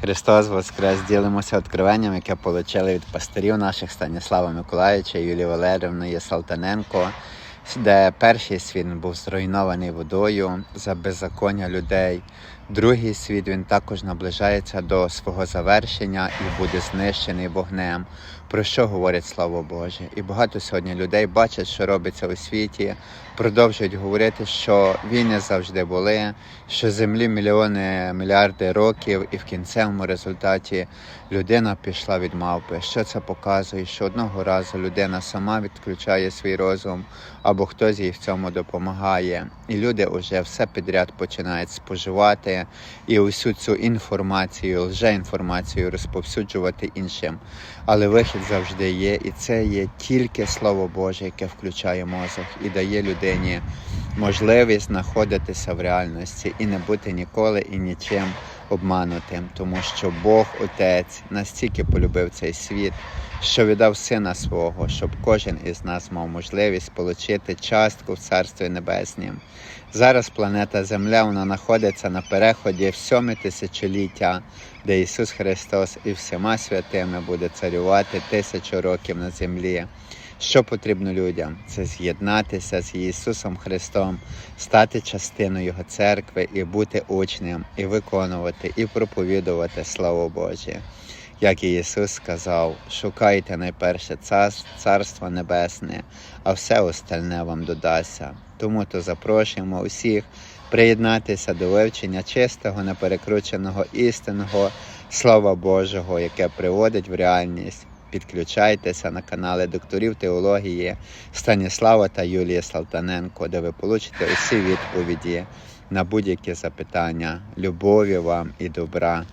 Христос Воскрес! Ділимося відкриванням, яке отримали від пастирів наших Станіслава Миколаївича, Юлії Валерівни Салтаненко, де перший світ був зруйнований водою за беззаконня людей. Другий світ він також наближається до свого завершення і буде знищений вогнем. Про що говорить Слово Боже? І багато сьогодні людей бачать, що робиться у світі, продовжують говорити, що війни завжди були, що землі мільйони мільярди років, і в кінцевому результаті людина пішла від мавпи. Що це показує? Що одного разу людина сама відключає свій розум, або хтось їй в цьому допомагає. І люди вже все підряд починають споживати і усю цю інформацію, лжеінформацію розповсюджувати іншим. Але вихід завжди є, і це є тільки Слово Боже, яке включає мозок і дає людині можливість знаходитися в реальності і не бути ніколи і нічим обманутим, тому що Бог Отець настільки полюбив цей світ, що віддав сина свого, щоб кожен із нас мав можливість отримати частку в Царстві Небеснім. Зараз планета Земля вона знаходиться на переході в сьоме тисячоліття, де Ісус Христос і всіма святими буде царювати тисячу років на землі. Що потрібно людям? Це з'єднатися з Ісусом Христом, стати частиною Його церкви і бути учнем, і виконувати, і проповідувати Слово Боже. Як і Ісус сказав, шукайте найперше Царство Небесне, а все остальне вам додасться. Тому то запрошуємо усіх приєднатися до вивчення чистого, неперекрученого істинного Слова Божого, яке приводить в реальність. Підключайтеся на канали докторів теології Станіслава та Юлії Салтаненко, де ви получите усі відповіді на будь-які запитання. Любові вам і добра.